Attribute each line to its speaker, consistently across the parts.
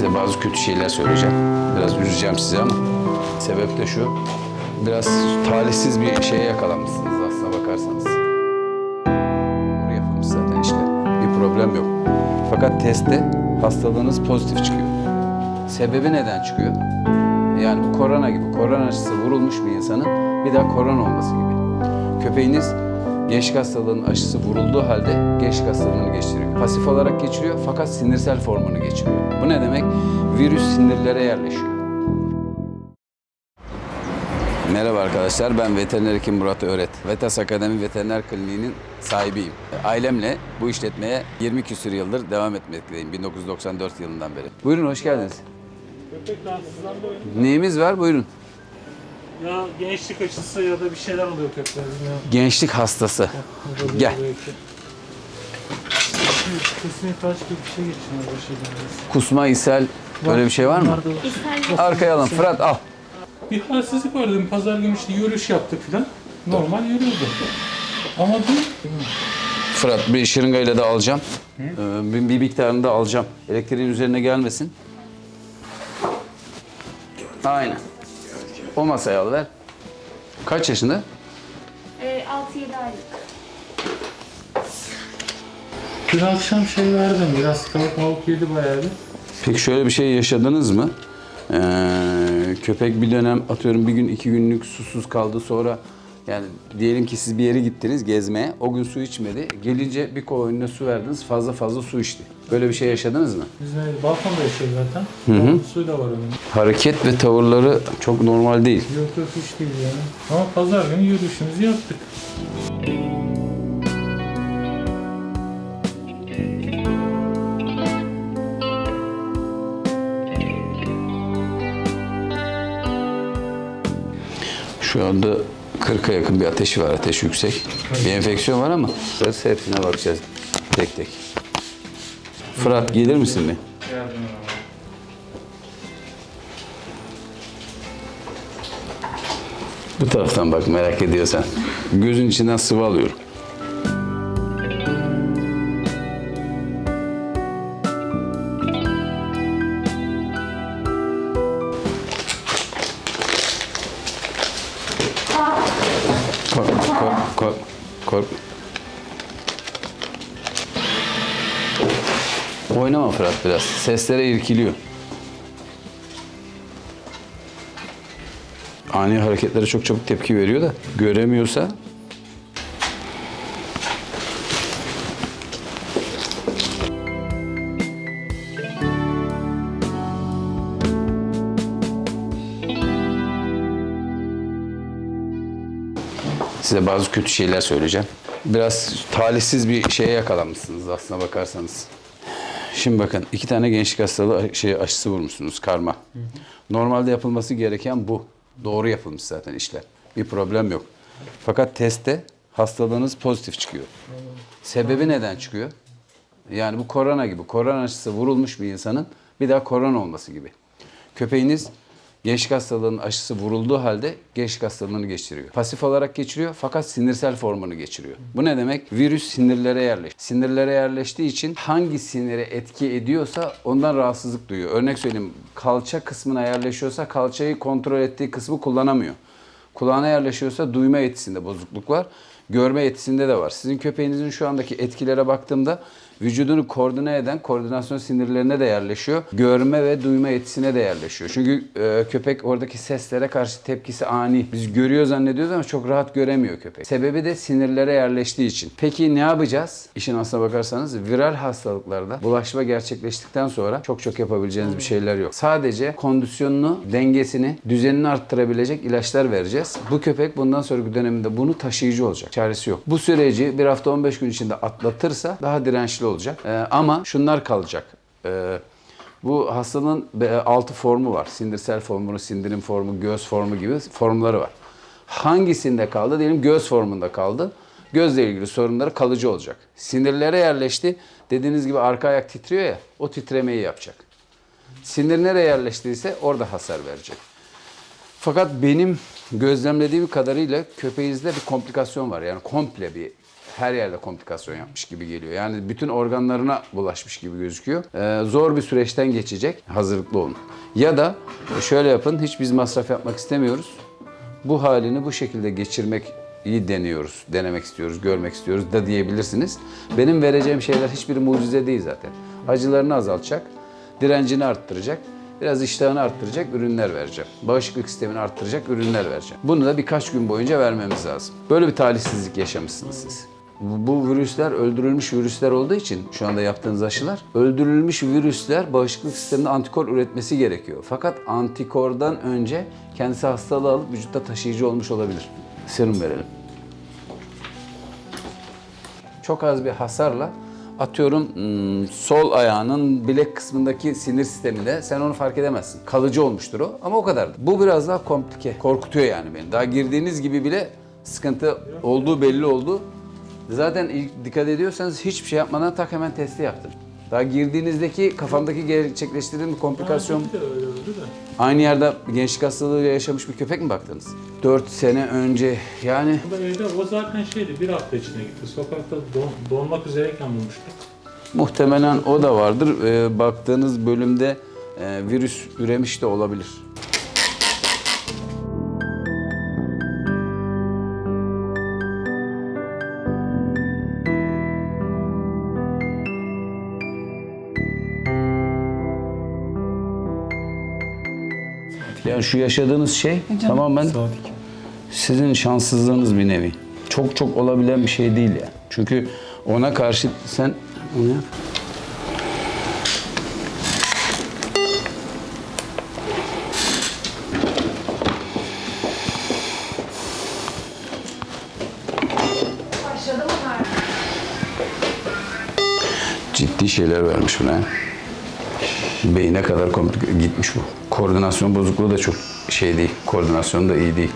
Speaker 1: Size bazı kötü şeyler söyleyeceğim. Biraz üzeceğim sizi ama sebep de şu. Biraz talihsiz bir şeye yakalanmışsınız aslına bakarsanız. Doğru yapılmış zaten işte. Bir problem yok. Fakat testte hastalığınız pozitif çıkıyor. Sebebi neden çıkıyor? Yani bu korona gibi, korona aşısı vurulmuş bir insanın bir daha korona olması gibi. Köpeğiniz gençlik hastalığının aşısı vurulduğu halde gençlik hastalığını geçiriyor. Pasif olarak geçiriyor fakat sinirsel formunu geçiriyor. Bu ne demek? Virüs sinirlere yerleşiyor. Merhaba arkadaşlar, ben veteriner hekim Murat Öğret. Vetas Akademi Veteriner Kliniği'nin sahibiyim. Ailemle bu işletmeye 20 küsur yıldır devam etmekteyim, 1994 yılından beri. Buyurun, hoş geldiniz. Neyimiz var? Buyurun.
Speaker 2: Ya gençlik aşısı ya da bir şeyler oluyor köpekler bilmiyorum.
Speaker 1: Gençlik hastası.
Speaker 2: Olabilir
Speaker 1: Gel.
Speaker 2: belki. Kesin taş gibi bir şey geçiyor başladı.
Speaker 1: Kusma, ishal, böyle bir şey var mı?
Speaker 2: Bunlar da-
Speaker 1: Arkaya alın. Fırat al.
Speaker 2: Bir halsizlik vardı. Bir Pazar günü işte yürüyüş yaptık filan. Normal yürüyordu. Ama dün
Speaker 1: Fırat bir şırıngayla da alacağım. Ee, bir, bir miktarını da alacağım. Elektriğin üzerine gelmesin. Aynen. O masaya al ver. Kaç yaşında?
Speaker 3: Ee, 6-7 aylık.
Speaker 2: dün akşam şey verdim. Biraz tavuk mavuk yedi bayağı bir.
Speaker 1: Peki şöyle bir şey yaşadınız mı? Ee, köpek bir dönem atıyorum bir gün iki günlük susuz kaldı sonra yani diyelim ki siz bir yere gittiniz gezmeye o gün su içmedi. Gelince bir kova önüne su verdiniz fazla fazla su içti. Böyle bir şey yaşadınız mı?
Speaker 2: Biz ne, balkonda yaşıyor zaten. Balkon suyu da var onun.
Speaker 1: Hareket ve tavırları çok normal değil.
Speaker 2: Yok yok hiç değil yani. Ama pazar günü yürüyüşümüzü yaptık.
Speaker 1: Şu anda 40'a yakın bir ateşi var, ateş yüksek. Bir enfeksiyon var ama biraz hepsine bakacağız tek tek. Fırat gelir misin bir? Bu taraftan bak merak ediyorsan. Gözün içinden sıvı alıyorum. Kork, kork, kork, kork. Oynama Fırat biraz. Seslere irkiliyor. Ani hareketlere çok çabuk tepki veriyor da göremiyorsa Size bazı kötü şeyler söyleyeceğim. Biraz talihsiz bir şeye yakalanmışsınız aslına bakarsanız. Şimdi bakın iki tane gençlik hastalığı şey aşısı vurmuşsunuz karma. Normalde yapılması gereken bu. Doğru yapılmış zaten işler. Bir problem yok. Fakat testte hastalığınız pozitif çıkıyor. Sebebi neden çıkıyor? Yani bu korona gibi. Korona aşısı vurulmuş bir insanın bir daha korona olması gibi. Köpeğiniz gençlik hastalığının aşısı vurulduğu halde gençlik hastalığını geçiriyor. Pasif olarak geçiriyor fakat sinirsel formunu geçiriyor. Bu ne demek? Virüs sinirlere yerleş. Sinirlere yerleştiği için hangi sinire etki ediyorsa ondan rahatsızlık duyuyor. Örnek söyleyeyim kalça kısmına yerleşiyorsa kalçayı kontrol ettiği kısmı kullanamıyor. Kulağına yerleşiyorsa duyma yetisinde bozukluk var. Görme yetisinde de var. Sizin köpeğinizin şu andaki etkilere baktığımda vücudunu koordine eden koordinasyon sinirlerine de yerleşiyor. Görme ve duyma yetisine de yerleşiyor. Çünkü e, köpek oradaki seslere karşı tepkisi ani. Biz görüyor zannediyoruz ama çok rahat göremiyor köpek. Sebebi de sinirlere yerleştiği için. Peki ne yapacağız? İşin aslına bakarsanız viral hastalıklarda bulaşma gerçekleştikten sonra çok çok yapabileceğiniz bir şeyler yok. Sadece kondisyonunu, dengesini, düzenini arttırabilecek ilaçlar vereceğiz. Bu köpek bundan sonraki döneminde bunu taşıyıcı olacak. Çaresi yok. Bu süreci bir hafta 15 gün içinde atlatırsa daha dirençli olacak. Ee, ama şunlar kalacak. Ee, bu hastalığın be- altı formu var. Sindirsel formu, sindirim formu, göz formu gibi formları var. Hangisinde kaldı? Diyelim göz formunda kaldı. Gözle ilgili sorunları kalıcı olacak. Sinirlere yerleşti. Dediğiniz gibi arka ayak titriyor ya, o titremeyi yapacak. Sinir nereye yerleştiyse orada hasar verecek. Fakat benim gözlemlediğim kadarıyla köpeğinizde bir komplikasyon var. Yani komple bir her yerde komplikasyon yapmış gibi geliyor. Yani bütün organlarına bulaşmış gibi gözüküyor. Ee, zor bir süreçten geçecek. Hazırlıklı olun. Ya da şöyle yapın. Hiç biz masraf yapmak istemiyoruz. Bu halini bu şekilde geçirmek iyi deniyoruz, denemek istiyoruz, görmek istiyoruz da diyebilirsiniz. Benim vereceğim şeyler hiçbiri mucize değil zaten. Acılarını azaltacak, direncini arttıracak, biraz iştahını arttıracak ürünler vereceğim. Bağışıklık sistemini arttıracak ürünler vereceğim. Bunu da birkaç gün boyunca vermemiz lazım. Böyle bir talihsizlik yaşamışsınız siz. Bu virüsler öldürülmüş virüsler olduğu için şu anda yaptığınız aşılar öldürülmüş virüsler bağışıklık sisteminde antikor üretmesi gerekiyor. Fakat antikordan önce kendisi hastalığı alıp vücutta taşıyıcı olmuş olabilir. Serum verelim. Çok az bir hasarla atıyorum hmm, sol ayağının bilek kısmındaki sinir sisteminde sen onu fark edemezsin. Kalıcı olmuştur o ama o kadardı. Bu biraz daha komplike. Korkutuyor yani beni. Daha girdiğiniz gibi bile sıkıntı olduğu belli oldu. Zaten ilk dikkat ediyorsanız hiçbir şey yapmadan tak hemen testi yaptım. Daha girdiğinizdeki kafamdaki gerçekleştirdiğim
Speaker 2: de öyle öldü de.
Speaker 1: aynı yerde gençlik hastalığıyla yaşamış bir köpek mi baktınız? 4 sene önce yani
Speaker 2: evde o zaten şeydi bir hafta içine gitti. Sokakta don, donmak üzereyken bulmuştuk.
Speaker 1: Muhtemelen o da vardır. Ee, baktığınız bölümde e, virüs üremiş de olabilir. Yani şu yaşadığınız şey tamamen sizin şanssızlığınız bir nevi. Çok çok olabilen bir şey değil yani. Çünkü ona karşı sen onu yap.
Speaker 3: Başladı mı var?
Speaker 1: Ciddi şeyler vermiş buna. Beyine kadar komplike- gitmiş bu. Koordinasyon bozukluğu da çok şey değil. Koordinasyon da iyi değil.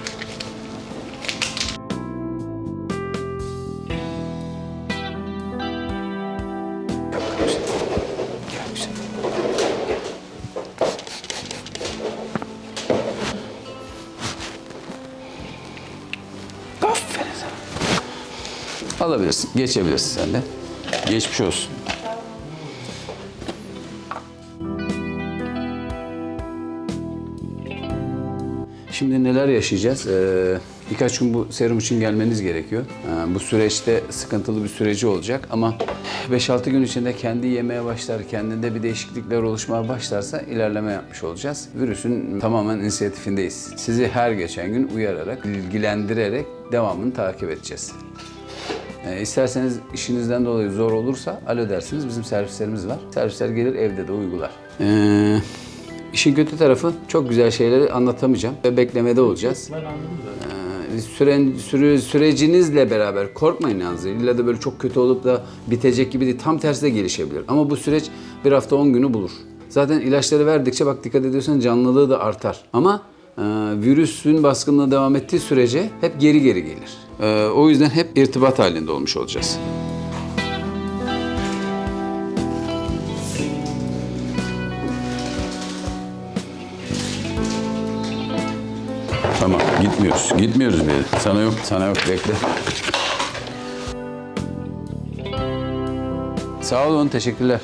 Speaker 1: Alabilirsin. Geçebilirsin sen de. Geçmiş olsun. Şimdi neler yaşayacağız? Ee, birkaç gün bu serum için gelmeniz gerekiyor. Ee, bu süreçte sıkıntılı bir süreci olacak ama 5-6 gün içinde kendi yemeye başlar, kendinde bir değişiklikler oluşmaya başlarsa ilerleme yapmış olacağız. Virüsün tamamen inisiyatifindeyiz. Sizi her geçen gün uyararak, ilgilendirerek devamını takip edeceğiz. E, isterseniz işinizden dolayı zor olursa alo dersiniz. Bizim servislerimiz var. Servisler gelir evde de uygular. E, işin kötü tarafı çok güzel şeyleri anlatamayacağım ve beklemede olacağız.
Speaker 2: Ben anladım da.
Speaker 1: E, süren, süre, sürecinizle beraber korkmayın yalnız. İlla da böyle çok kötü olup da bitecek gibi değil. Tam tersi de gelişebilir. Ama bu süreç bir hafta 10 günü bulur. Zaten ilaçları verdikçe bak dikkat ediyorsan canlılığı da artar. Ama e, virüsün baskınlığı devam ettiği sürece hep geri geri gelir. E, o yüzden hep irtibat halinde olmuş olacağız. Gitmiyoruz. Gitmiyoruz bir. Sana yok, sana yok bekle. Sağ olun, teşekkürler.